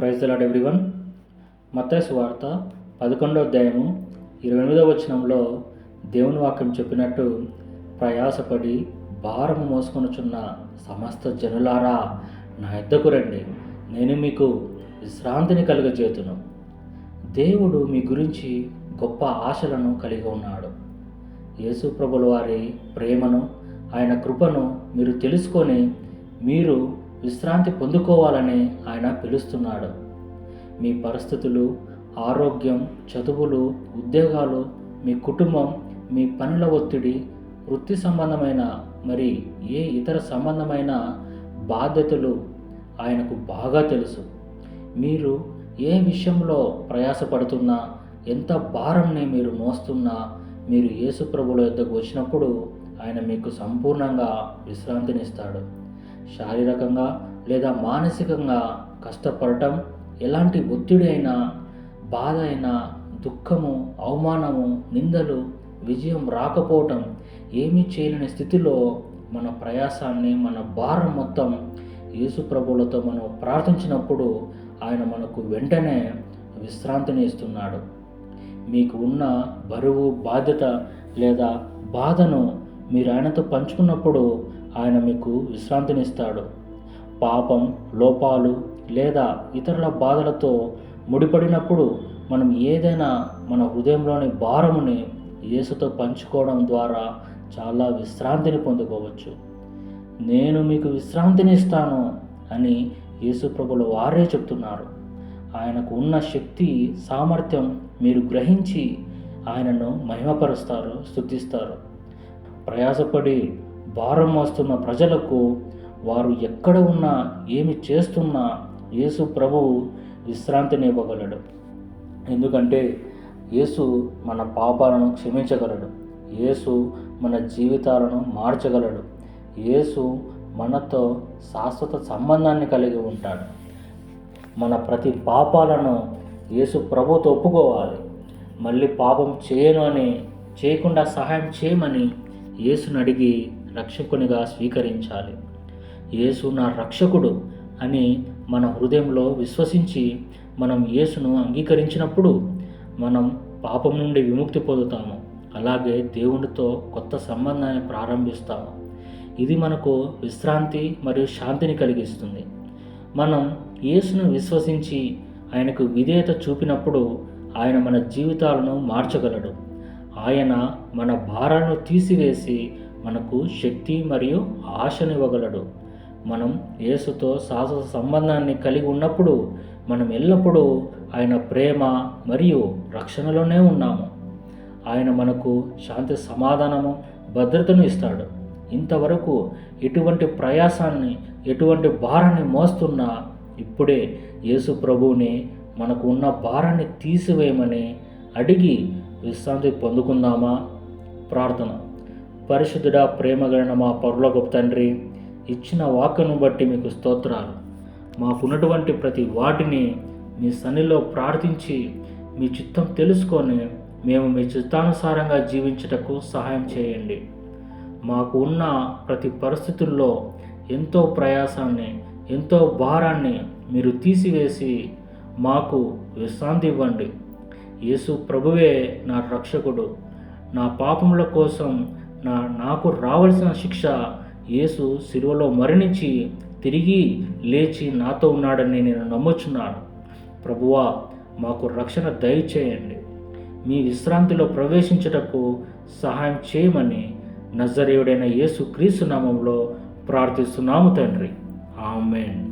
Praise lord everyone మత్తయి వార్త పదకొండో అధ్యాయము ఇరవై ఎనిమిదో వచనంలో దేవుని వాక్యం చెప్పినట్టు ప్రయాసపడి భారము మోసుకొనుచున్న సమస్త జనులారా నా ఎద్దకు రండి. నేను మీకు విశ్రాంతిని కలుగజేతును దేవుడు మీ గురించి గొప్ప ఆశలను కలిగి ఉన్నాడు. యేసు ప్రభుల వారి ప్రేమను ఆయన కృపను మీరు తెలుసుకొని మీరు విశ్రాంతి పొందుకోవాలని ఆయన పిలుస్తున్నాడు. మీ పరిస్థితులు ఆరోగ్యం చదువులు ఉద్యోగాలు మీ కుటుంబం మీ పనుల ఒత్తిడి వృత్తి సంబంధమైన మరి ఏ ఇతర సంబంధమైన బాధ్యతలు ఆయనకు బాగా తెలుసు. మీరు ఏ విషయంలో ప్రయాసపడుతున్నా ఎంత భారంని మీరు మోస్తున్నా మీరు యేసు ప్రభుల యొద్దకు వచ్చినప్పుడు ఆయన మీకు సంపూర్ణంగా విశ్రాంతినిస్తాడు. శారీరకంగా లేదా మానసికంగా కష్టపడటం ఎలాంటి ఒత్తిడి అయినా బాధ అయినా దుఃఖము అవమానము నిందలు విజయం రాకపోవటం ఏమీ చేయలేని స్థితిలో మన ప్రయాసాన్ని మన భారం మొత్తం యేసు ప్రభులతో మనం ప్రార్థించినప్పుడు ఆయన మనకు వెంటనే విశ్రాంతిని ఇస్తున్నాడు. మీకు ఉన్న బరువు బాధ్యత లేదా బాధను మీరు ఆయనతో పంచుకున్నప్పుడు ఆయన మీకు విశ్రాంతినిస్తాడు. పాపం లోపాలు లేదా ఇతరుల బాధలతో ముడిపడినప్పుడు మనం ఏదైనా మన హృదయంలోని భారముని యేసుతో పంచుకోవడం ద్వారా చాలా విశ్రాంతిని పొందుకోవచ్చు. నేను మీకు విశ్రాంతిని ఇస్తాను అని యేసు ప్రభులు వారే చెప్తున్నారు. ఆయనకు ఉన్న శక్తి సామర్థ్యం మీరు గ్రహించి ఆయనను మహిమపరుస్తారు స్థుతిస్తారు ప్రయాసపడి భారం మోస్తున్న ప్రజలకు వారు ఎక్కడ ఉన్నా ఏమి చేస్తున్నా యేసు ప్రభువు విశ్రాంతిని ఇవ్వగలడు. ఎందుకంటే యేసు మన పాపాలను క్షమించగలడు. యేసు మన జీవితాలను మార్చగలడు. యేసు మనతో శాశ్వత సంబంధాన్ని కలిగి ఉంటాడు. మన ప్రతి పాపాలను యేసు ప్రభుతో ఒప్పుకోవాలి. మళ్ళీ పాపం చేయను అని చేయకుండా సహాయం చేయమని యేసుని అడిగి రక్షకునిగా స్వీకరించాలి. యేసు నా రక్షకుడు అని మన హృదయంలో విశ్వసించి మనం యేసును అంగీకరించినప్పుడు మనం పాపం నుండి విముక్తి పొందుతాము. అలాగే దేవునితో కొత్త సంబంధాన్ని ప్రారంభిస్తాము. ఇది మనకు విశ్రాంతి మరియు శాంతిని కలిగిస్తుంది. మనం యేసును విశ్వసించి ఆయనకు విధేయత చూపినప్పుడు ఆయన మన జీవితాలను మార్చగలడు. ఆయన మన భారాలను తీసివేసి మనకు శక్తి మరియు ఆశనివ్వగలడు. మనం యేసుతో శాశ్వత సంబంధాన్ని కలిగి ఉన్నప్పుడు మనం ఎల్లప్పుడూ ఆయన ప్రేమ మరియు రక్షణలోనే ఉన్నాము. ఆయన మనకు శాంతి సమాధానము భద్రతను ఇస్తాడు. ఇంతవరకు ఎటువంటి ప్రయాసాన్ని ఎటువంటి భారాన్ని మోస్తున్నా ఇప్పుడే యేసు ప్రభువుని మనకు ఉన్న భారాన్ని తీసివేయమని అడిగి విశ్రాంతి పొందుకుందామా? ప్రార్థన. పరిశుద్ధుడా ప్రేమగలన మా పరులోక తండ్రి ఇచ్చిన వాక్కును బట్టి మీకు స్తోత్రాలు. మాకున్నటువంటి ప్రతి వాటిని మీ సన్నిలో ప్రార్థించి మీ చిత్తం తెలుసుకొని మేము మీ చిత్తానుసారంగా జీవించటకు సహాయం చేయండి. మాకు ఉన్న ప్రతి పరిస్థితుల్లో ఎంతో ప్రయాసాన్ని ఎంతో భారాన్ని మీరు తీసివేసి మాకు విశ్రాంతి ఇవ్వండి. యేసు ప్రభువే నా రక్షకుడు. నా పాపముల కోసం నా నాకు రావలసిన శిక్ష యేసు శిలువలో మరణించి తిరిగి లేచి నాతో ఉన్నాడని నేను నమ్ముచున్నాను. ప్రభువా మాకు రక్షణ దయచేయండి. మీ విశ్రాంతిలో ప్రవేశించుటకు సహాయం చేయమని నజరేయుడైన యేసు క్రీస్తు నామంలో ప్రార్థిస్తున్నాము తండ్రి. ఆమెన్.